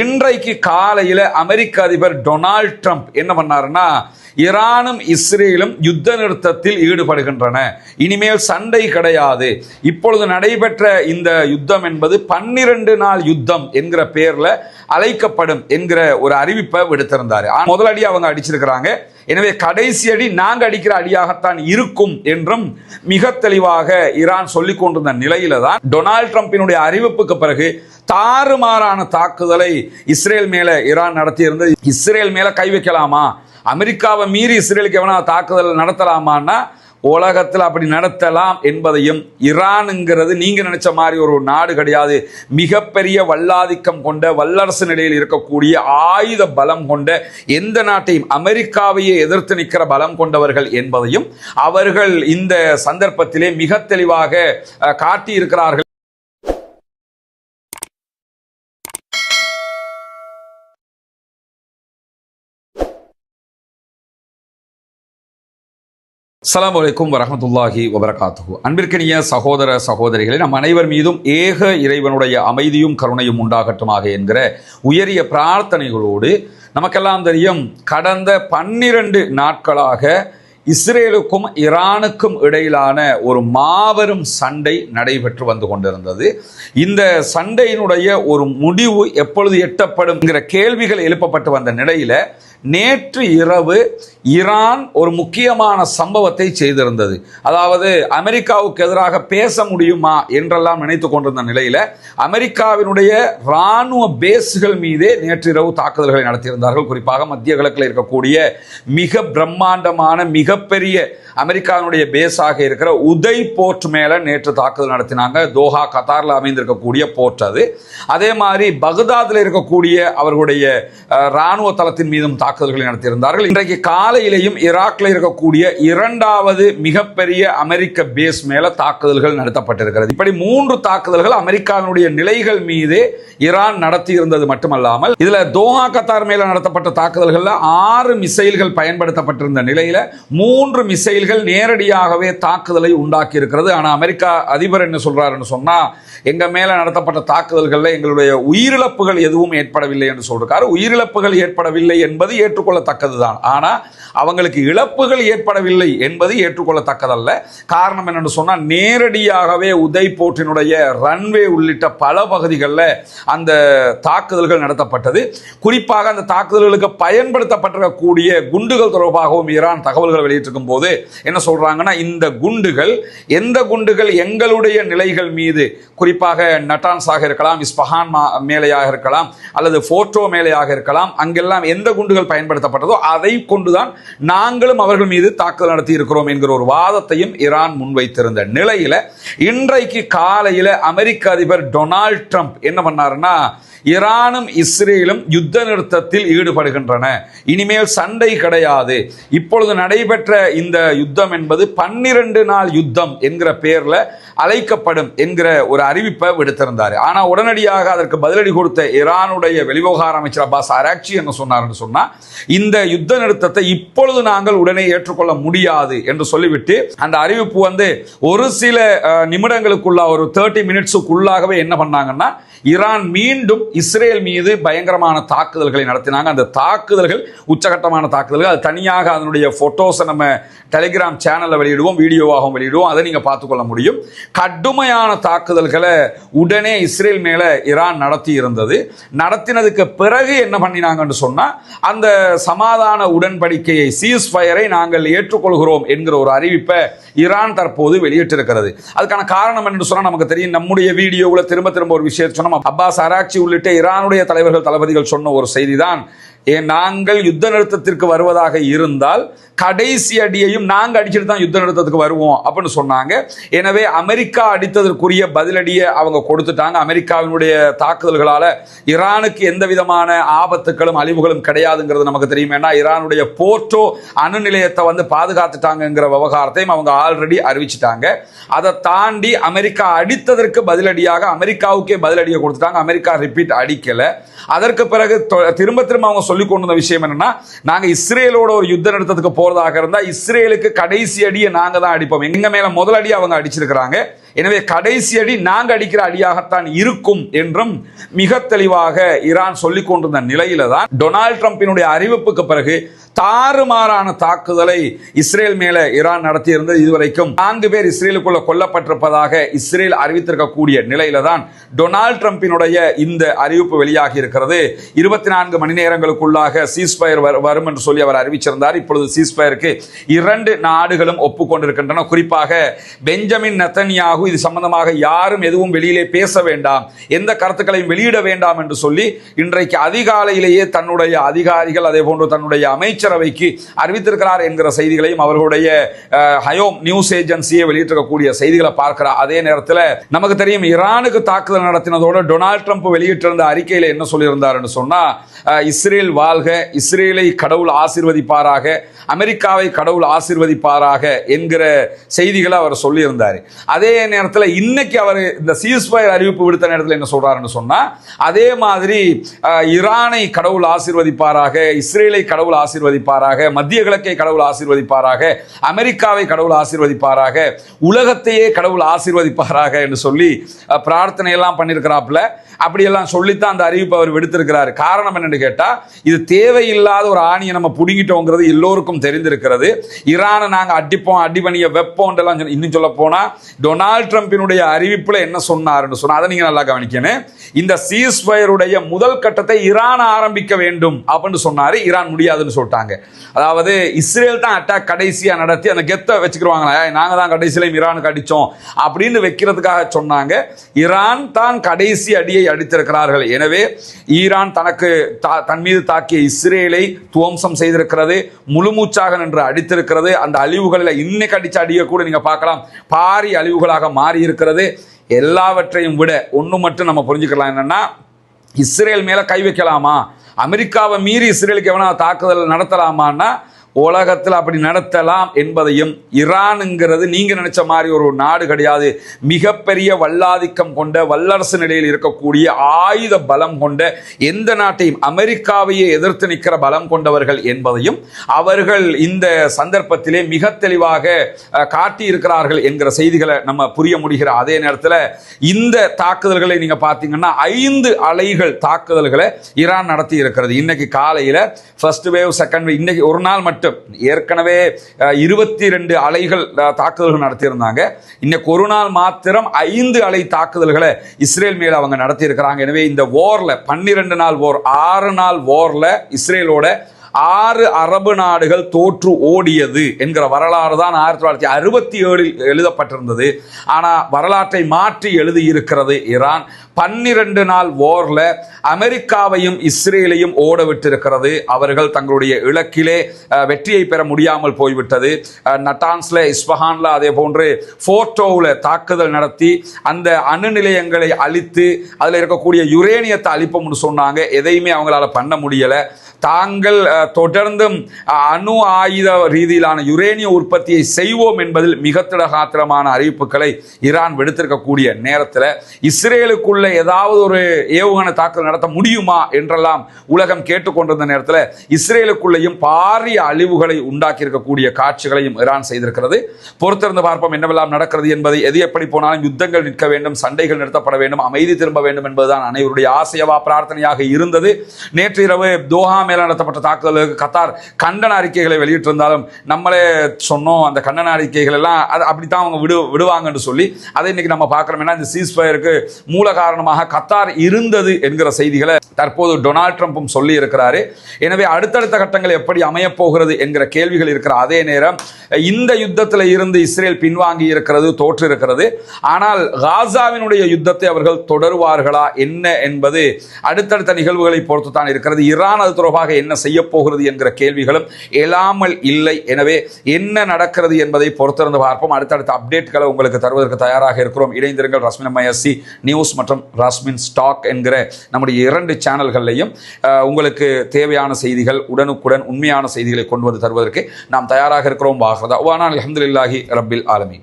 இன்றைக்கு காலையில் அமெரிக்க அதிபர் டொனால்ட் ட்ரம்ப் என்ன பண்ணாருன்னா ஈரானும் இஸ்ரேலும் யுத்த நிறுத்தத்தில் ஈடுபடுகின்றன. இனிமேல் சண்டை கிடையாது. இப்பொழுது நடைபெற்ற இந்த யுத்தம் என்பது பன்னிரண்டு நாள் யுத்தம் என்கிற பேரில் அழைக்கப்படும் என்கிற ஒரு அறிவிப்பை விடுத்திருந்தார். முதலடி அவங்க அடிச்சிருக்கிறாங்க. எனவே கடைசி அடி நாங்கள் அடிக்கிற அடியாகத்தான் இருக்கும் என்றும் மிக தெளிவாக ஈரான் சொல்லிக் கொண்டிருந்த நிலையில தான் டொனால்ட் ட்ரம்பினுடைய அறிவிப்புக்கு பிறகு தாறுமாறான தாக்குதலை இஸ்ரேல் மேல ஈரான் நடத்தியிருந்தது இஸ்ரேல் மேல கை வைக்கலாமா? அமெரிக்காவை மீறி இஸ்ரேலுக்கு எவனா தாக்குதல் நடத்தலாமான்னா உலகத்தில் அப்படி நடத்தலாம் என்பதையும் ஈரானுங்கிறது நீங்கள் நினைச்ச மாதிரி ஒரு நாடு கிடையாது. மிகப்பெரிய வல்லாதிக்கம் கொண்ட வல்லரசு நிலையில் இருக்கக்கூடிய ஆயுத பலம் கொண்ட எந்த நாட்டையும் அமெரிக்காவையே எதிர்த்து நிற்கிற பலம் கொண்டவர்கள் என்பதையும் அவர்கள் இந்த சந்தர்ப்பத்திலே மிக தெளிவாக காட்டியிருக்கிறார்கள். அஸ்ஸலாமு வலைக்கும் வரமத்துல்லாஹி வபரகாத்துஹு. அன்பிற்கினிய சகோதர சகோதரிகளை நம் அனைவர் மீதும் ஏக இறைவனுடைய அமைதியும் கருணையும் உண்டாகட்டுமாக என்கிற உயரிய பிரார்த்தனைகளோடு நமக்கெல்லாம் தெரியும் கடந்த பன்னிரண்டு நாட்களாக இஸ்ரேலுக்கும் ஈரானுக்கும் இடையிலான ஒரு மாபெரும் சண்டை நடைபெற்று வந்து கொண்டிருந்தது. இந்த சண்டையினுடைய ஒரு முடிவு எப்பொழுது எட்டப்படும்ங்கிற கேள்விகள் எழுப்பப்பட்டு வந்த நிலையில நேற்று இரவு ஈரான் ஒரு முக்கியமான சம்பவத்தை செய்திருந்தது. அதாவது அமெரிக்காவுக்கு எதிராக பேச முடியுமா என்றெல்லாம் நினைத்து கொண்டிருந்த நிலையில் அமெரிக்காவினுடைய இராணுவ பேஸ்கள் மீதே நேற்று இரவு தாக்குதல்களை நடத்தியிருந்தார்கள். குறிப்பாக மத்திய கிழக்கில் இருக்கக்கூடிய மிக பிரம்மாண்டமான மிகப்பெரிய அமெரிக்காவினுடைய பேஸாக இருக்கிற உதய் போர்ட் மேல நேற்று தாக்குதல் நடத்தினாங்க. தோஹா கத்தாரில் அமைந்திருக்கக்கூடிய போர்ட் அது. அதே மாதிரி பகதாதில் இருக்கக்கூடிய அவர்களுடைய இராணுவ ராணுவ தளத்தின் மீதும் தாக்குதல்களை நடத்தியிருந்தார்கள். இன்றைக்கு காலையிலேயும் ஈராக்ல இருக்கக்கூடிய இரண்டாவது மிகப்பெரிய அமெரிக்க பேஸ் மேல தாக்குதல்கள் நடத்தப்பட்டிருக்கிறது. இப்படி மூன்று தாக்குதல்கள் அமெரிக்காவினுடைய நிலைகள் மீது ஈரான் நடத்தி இருந்தது மட்டுமல்லாமல் இதுல தோஹா கத்தார் மேல நடத்தப்பட்ட தாக்குதல்கள்ல ஆறு மிசைல்கள் பயன்படுத்தப்பட்டிருந்த நிலையில மூன்று மிசைல்கள் நேரடியாகவே தாக்குதலை உண்டாக்கி இருக்கிறது ஆனா அமெரிக்கா அதிபர் என்ன சொல்றாருன்னு சொன்னா எங்க மேல நடத்தப்பட்ட தாக்குதல்கள்ல எங்களுடைய உயிரிழப்புகள் எதுவும் ஏற்படவில்லை என்று சொல்றாரு. உயிரிழப்புகள் ஏற்படவில்லை என்பது ஏற்றுக்கொள்ளத்தக்கதுதான். ஆனால் அவங்களுக்கு இழப்புகள் ஏற்படவில்லை என்பது ஏற்றுக்கொள்ளத்தக்கதல்ல. காரணம் என்னென்னு சொன்னால் நேரடியாகவே உதய் போர்ட்டினுடைய ரன்வே உள்ளிட்ட பல பகுதிகளில் அந்த தாக்குதல்கள் நடத்தப்பட்டது. குறிப்பாக அந்த தாக்குதல்களுக்கு பயன்படுத்தப்பட்டிருக்கக்கூடிய குண்டுகள் தொடர்பாகவும் ஈரான் தகவல்கள் வெளியிட்டிருக்கும் போது என்ன சொல்றாங்கன்னா இந்த குண்டுகள் எந்த குண்டுகள் எங்களுடைய நிலைகள் மீது குறிப்பாக நட்டான்ஸாக இருக்கலாம் இஸ்பஹான் மேலையாக இருக்கலாம் அல்லது போர்ட்டோ மேலையாக இருக்கலாம் அங்கெல்லாம் எந்த குண்டுகள் பயன்படுத்தப்பட்டதோ அதை கொண்டுதான் நாங்களும் அவர்கள் மீது தாக்குதல் நடத்தி இருக்கிறோம் என்கிற ஒரு வாதத்தையும் ஈரான் முன்வைத்திருந்த நிலையில இன்றைக்கு காலையில அமெரிக்க அதிபர் டொனால்ட் ட்ரம்ப் என்ன பண்ணாருன்னா ஈரானும் இஸ்ரேலும் யுத்த நிறுத்தத்தில் ஈடுபடுகின்றன. இனிமேல் சண்டை கிடையாது. இப்பொழுது நடைபெற்ற இந்த யுத்தம் என்பது பன்னிரண்டு நாள் யுத்தம் என்கிற பெயரில் அழைக்கப்படும் என்கிற ஒரு அறிவிப்பை விடுத்திருந்தார். ஆனால் உடனடியாக அதற்கு பதிலடி கொடுத்த ஈரானுடைய வெளிவிவகார அமைச்சர் அப்பாஸ் அராக்சி என்ன சொன்னார்னு சொன்னால் இந்த யுத்த நிறுத்தத்தை இப்பொழுது நாங்கள் உடனே ஏற்றுக்கொள்ள முடியாது என்று சொல்லிவிட்டு அந்த அறிவிப்பு வந்து ஒரு சில நிமிடங்களுக்குள்ள ஒரு தேர்ட்டி மினிட்ஸுக்குள்ளாகவே என்ன பண்ணாங்கன்னா ஈரான் மீண்டும் இஸ்ரேல் மீது பயங்கரமான தாக்குதல்களை நடத்தினாங்க. அந்த தாக்குதல்கள் உச்சகட்டமான தாக்குதல்கள். அது தனியாக அதனுடைய ஃபோட்டோஸை நம்ம டெலிகிராம் சேனலில் வெளியிடுவோம் வீடியோவாகவும் வெளியிடுவோம். அதை நீங்கள் பார்த்துக்கொள்ள முடியும். கடுமையான தாக்குதல்களை உடனே இஸ்ரேல் மேலே ஈரான் நடத்தி இருந்தது நடத்தினதுக்கு பிறகு என்ன பண்ணினாங்கன்னு சொன்னால் அந்த சமாதான உடன்படிக்கையை சீஸ் ஃபயரை நாங்கள் ஏற்றுக்கொள்கிறோம் என்கிற ஒரு அறிவிப்பை ஈரான் தற்போது வெளியிட்டிருக்கிறது. அதுக்கான காரணம் என்று சொன்னால் நமக்கு தெரியும். நம்முடைய வீடியோவில் திரும்ப திரும்ப ஒரு விஷயத்தை சொன்னோம் அப்பாஸ் அராக்சி உள்ளிட்ட ஈரானுடைய தலைவர்கள் தளபதிகள் சொன்ன ஒரு செய்தி தான் ஏன் நாங்கள் யுத்த நிறுத்தத்திற்கு வருவதாக இருந்தால் கடைசி அடியையும் நாங்கள் அடிச்சுட்டு தான் யுத்த நிறுத்தத்துக்கு வருவோம் அப்படின்னு சொன்னாங்க. எனவே அமெரிக்கா அடித்ததற்குரிய பதிலடியை அவங்க கொடுத்துட்டாங்க. அமெரிக்காவினுடைய தாக்குதல்களால் ஈரானுக்கு எந்த விதமான ஆபத்துகளும் அழிவுகளும் கிடையாதுங்கிறது நமக்கு தெரியும். ஏன்னா ஈரானுடைய போர்ட்டோ அணு நிலையத்தை வந்து பாதுகாத்துட்டாங்கங்கிற விவகாரத்தையும் அவங்க ஆல்ரெடி அறிவிச்சிட்டாங்க. அதை தாண்டி அமெரிக்கா அடித்ததற்கு பதிலடியாக அமெரிக்காவுக்கே பதிலடியை கொடுத்துட்டாங்க. அமெரிக்கா ரிப்பீட் அடிக்கலை. அதற்கு பிறகு திரும்ப திரும்ப அவங்க சொல்லி கொண்டு வந்த விஷயம் என்னன்னா நாங்க இஸ்ரேலோட ஒரு யுத்தம் நடத்ததுக்கு போறதாக இருந்தா இஸ்ரேலுக்கு கடைசி அடியை நாங்க தான் அடிப்போம். எங்க மேல முதல் அடி அவங்க அடிச்சிருக்கிறாங்க. எனவே கடைசி அடி நாங்க அடிக்கிற அடியாகத்தான் இருக்கும் என்றும் மிக தெளிவாக ஈரான் சொல்லிக் கொண்டிருந்த நிலையில தான் டொனால்ட் ட்ரம்பினுடைய அறிவிப்புக்கு பிறகு தாறுமாறான தாக்குதலை இஸ்ரேல் மேல ஈரான் நடத்தியிருந்தது இதுவரைக்கும் நான்கு பேர் இஸ்ரேலுக்குள்ள கொல்லப்பட்டிருப்பதாக இஸ்ரேல் அறிவித்திருக்கக்கூடிய நிலையில தான் டொனால்ட் ட்ரம்பினுடைய இந்த அறிவிப்பு வெளியாகி இருக்கிறது. இருபத்தி நான்கு மணி நேரங்களுக்குள்ளாக சீஸ்பயர் வரும் என்று சொல்லி அவர் அறிவிச்சிருந்தார். இப்பொழுது சீஸ்பயருக்கு இரண்டு நாடுகளும் ஒப்புக்கொண்டிருக்கின்றன. குறிப்பாக பெஞ்சமின் நெத்தன்யாகு இது சம்பந்தமாக யாரும் எதுவும் வெளியிலே பேச வேண்டாம். எந்த கருத்துக்களையும் வெளியிட வேண்டாம் என்று சொல்லி இன்றைக்கு அதிகாலையிலேயே தன்னுடைய அதிகாரிகள் அதே போன்று தன்னுடைய அமைச்சரவைக்கு அறிவித்திருக்கிறார் என்கிற செய்திகளையும் அவர்களுடைய ஹயோம் நியூஸ் ஏஜென்சியை வெளியிட்டிருக்கக்கூடிய செய்திகளை பார்க்கிறார். அதே நேரத்தில் நமக்கு தெரியும் ஈரானுக்கு தாக்குதல் நடத்தினதோடு டொனால்ட் ட்ரம்ப் வெளியிட்டிருந்த அறிக்கையில் என்ன சொல்லியிருந்தார் என்று சொன்னா இஸ்ரேல் வாழ்க இஸ்ரேலை கடவுள் ஆசிர்வதிப்பாராக அமெரிக்காவை கடவுள் ஆசிர்வதிப்பாராக என்கிற செய்திகளை அவர் சொல்லியிருந்தார். அதே நேரத்தில் இன்னைக்கு அவர் இந்த சீஸ்பயர் அறிவிப்பு விடுத்த நேரத்தில் என்ன சொல்றாருன்னு சொன்னா அதே மாதிரி ஈரானை கடவுள் ஆசீர்வதிப்பாராக இஸ்ரேலை கடவுள் ஆசீர்வதிப்பாராக மத்திய கிழக்கை கடவுள் ஆசீர்வதிப்பாராக அமெரிக்காவை கடவுள் ஆசீர்வதிப்பாராக உலகத்தையே கடவுள் ஆசீர்வதிப்பாராக என்று சொல்லி பிரார்த்தனையெல்லாம் பண்ணியிருக்கிறாப்புல அப்படியெல்லாம் சொல்லித்தான் அந்த அறிவிப்பு அவர் விடுத்திருக்கிறார். காரணம் என்னென்னு கேட்டால் இது தேவையில்லாத ஒரு ஆணியை நம்ம பிடுங்கிட்டோங்கிறது எல்லோருக்கும் தெரிந்திருக்கிறது. ஈரானை நாங்கள் அடிப்போம் அடிபணிய வெப்போன்றெல்லாம் சொல்லி- இன்னும் சொல்ல போனால் டொனால்ட் ட்ரம்பினுடைய அறிவிப்பில் என்ன சொன்னார்னு சொன்னால் அதை நீங்கள் நல்லா கவனிக்கணும். இந்த சீஸ்பயருடைய முதல் கட்டத்தை ஈரான் ஆரம்பிக்க வேண்டும் அப்படின்னு சொன்னார். ஈரான் முடியாதுன்னு சொல்லிட்டாங்க. அதாவது இஸ்ரேல் தான் அட்டாக் கடைசியா நடத்தி அந்த கெத்தை வச்சுக்கிடுவாங்களே நாங்கள் நாங்க தான் கடைசியில ஈரானுக்கு அடித்தோம் அப்படின்னு வைக்கிறதுக்காக சொன்னாங்க. ஈரான் தான் கடைசி அடியை அடித்திருக்கிறார்கள். எனவே ஈரான் தனக்கு தா- தன் மீது தாக்கிய இஸ்ரேலை துவம்சம் செய்திருக்கிறது முழுமூச்சாக நின்று அடித்திருக்கிறது. அந்த அழிவுகளில் இன்னைக்கு அடிச்ச அடியை கூட நீங்க பார்க்கலாம். பாரி அழிவுகளாக மாறி இருக்கிறது எல்லாவற்றையும் விட ஒன்று மட்டும் நம்ம புரிஞ்சுக்கலாம். என்னன்னா இஸ்ரேல் மேலே கை வைக்கலாமா? அமெரிக்காவை மீறி இஸ்ரேலுக்கு எவனா தாக்குதல் நடத்தலாமான்னா உலகத்தில் அப்படி நடத்தலாம் என்பதையும் ஈரானுங்கிறது நீங்கள் நினைச்ச மாதிரி ஒரு நாடு கிடையாது. மிகப்பெரிய வல்லாதிக்கம் கொண்ட வல்லரசு நிலையில் இருக்கக்கூடிய ஆயுத பலம் கொண்ட எந்த நாட்டையும் அமெரிக்காவையே எதிர்த்து நிற்கிற பலம் கொண்டவர்கள் என்பதையும் அவர்கள் இந்த சந்தர்ப்பத்திலே மிக தெளிவாக காட்டியிருக்கிறார்கள் என்கிற செய்திகளை நம்ம புரிய முடிகிற அதே நேரத்தில் இந்த தாக்குதல்களை நீங்கள் பார்த்தீங்கன்னா ஐந்து அலைகள் தாக்குதல்களை ஈரான் நடத்தி இருக்கிறது இன்னைக்கு காலையில் ஃபர்ஸ்ட் வேவ் செகண்ட் வேவ் இன்னைக்கு ஒரு நாள் மட்டும் ஏற்கனவே இருபத்தி ரெண்டு அலைகள் தாக்குதல்கள் நடத்தியிருந்தாங்க. இன்னைக்கு ஒரு நாள் மாத்திரம் ஐந்து அலை தாக்குதல்களை இஸ்ரேல் மேல அவங்க நடத்தியிருக்கிறாங்க. எனவே இந்த வார்ல பன்னிரெண்டு நாள் வார் ஆறு நாள் வார்ல இஸ்ரேலோட ஆறு அரபு நாடுகள் தோற்று ஓடியது என்கிற வரலாறு தான் ஆயிரத்தி தொள்ளாயிரத்தி அறுபத்தி ஏழில் எழுதப்பட்டிருந்தது. ஆனால் வரலாற்றை மாற்றி எழுதியிருக்கிறது ஈரான் பன்னிரண்டு நாள் ஓர்ல அமெரிக்காவையும் இஸ்ரேலையும் ஓட விட்டிருக்கிறது அவர்கள் தங்களுடைய இலக்கிலே வெற்றியை பெற முடியாமல் போய்விட்டது. நட்டான்ஸ்ல இஸ்பஹான்ல அதே போன்று போர்டோவில் தாக்குதல் நடத்தி அந்த அணு நிலையங்களை அழித்து அதில் இருக்கக்கூடிய யுரேனியத்தை அழிப்போம்னு சொன்னாங்க. எதையுமே அவங்களால பண்ண முடியலை. தாங்கள் தொடர்ந்தும் அணு ஆயுத ரீதியிலான யுரேனிய உற்பத்தியை செய்வோம் என்பதில் மிக திடகாத்திரமான அறிவிப்புகளை ஈரான் விடுத்திருக்கக்கூடிய நேரத்தில் இஸ்ரேலுக்குள்ள ஏதாவது ஒரு ஏவுகணை தாக்குதல் நடத்த முடியுமா என்றெல்லாம் உலகம் கேட்டுக்கொண்டிருந்த நேரத்தில் இஸ்ரேலுக்குள்ளேயும் பாரிய அழிவுகளை உண்டாக்கி இருக்கக்கூடிய காட்சிகளையும் ஈரான் செய்திருக்கிறது. பொறுத்திருந்து பார்ப்போம் என்னவெல்லாம் நடக்கிறது என்பதை எது எப்படி போனாலும் யுத்தங்கள் நிற்க வேண்டும் சண்டைகள் நிறுத்தப்பட வேண்டும் அமைதி திரும்ப வேண்டும் என்பதுதான் அனைவருடைய ஆசையவா பிரார்த்தனையாக இருந்தது. நேற்று இரவு தோஹா மேல நடத்தப்பட்ட தாக்குதலுக்கு கத்தார் கண்டன அறிக்கைகளை வெளியிட்டிருந்தாலும் நம்மளே சொன்னோம் அந்த கண்டன அறிக்கைகள் எல்லாம் அது அப்படித்தான் அவங்க விடு விடுவாங்கன்னு சொல்லி அதை இன்னைக்கு நம்ம பார்க்கிறோம். ஏன்னா இந்த சீஸ்ஃபயருக்கு மூல காரணமாக கத்தார் இருந்தது என்கிற செய்திகளை தற்போது டொனால்ட் ட்ரம்ப்பும் சொல்லி இருக்கிறாரு எனவே அடுத்தடுத்த கட்டங்கள் எப்படி அமையப்போகிறது என்கிற கேள்விகள் இருக்கிற அதே நேரம் இந்த யுத்தத்தில் இருந்து இஸ்ரேல் பின்வாங்கி இருக்கிறது தோற்று இருக்கிறது ஆனால் காசாவினுடைய யுத்தத்தை அவர்கள் தொடருவார்களா என்ன என்பது அடுத்தடுத்த நிகழ்வுகளை பொறுத்து தான் இருக்கிறது. ஈரான் அது தொடர்பாக என்ன செய்ய போகிறது என்கிற கேள்விகளும் எழாமல் இல்லை. எனவே என்ன நடக்கிறது என்பதை பொறுத்திருந்து பார்ப்போம். அடுத்தடுத்த அப்டேட்களை உங்களுக்கு தருவதற்கு தயாராக இருக்கிறோம். இணைந்திருங்கள் ரஸ்மின் எஸ்சி நியூஸ் மற்றும் ராஸ்மின் ஸ்டாக் என்கிற நம்முடைய இரண்டு சேனல்கள்லையும் உங்களுக்கு தேவையான செய்திகள் உடனுக்குடன் உண்மையான செய்திகளை கொண்டு வந்து தருவதற்கு நாம் தயாராக இருக்கிறோம் வாகரதா வானா அலமதுல்லாஹி ரபில் ஆலமி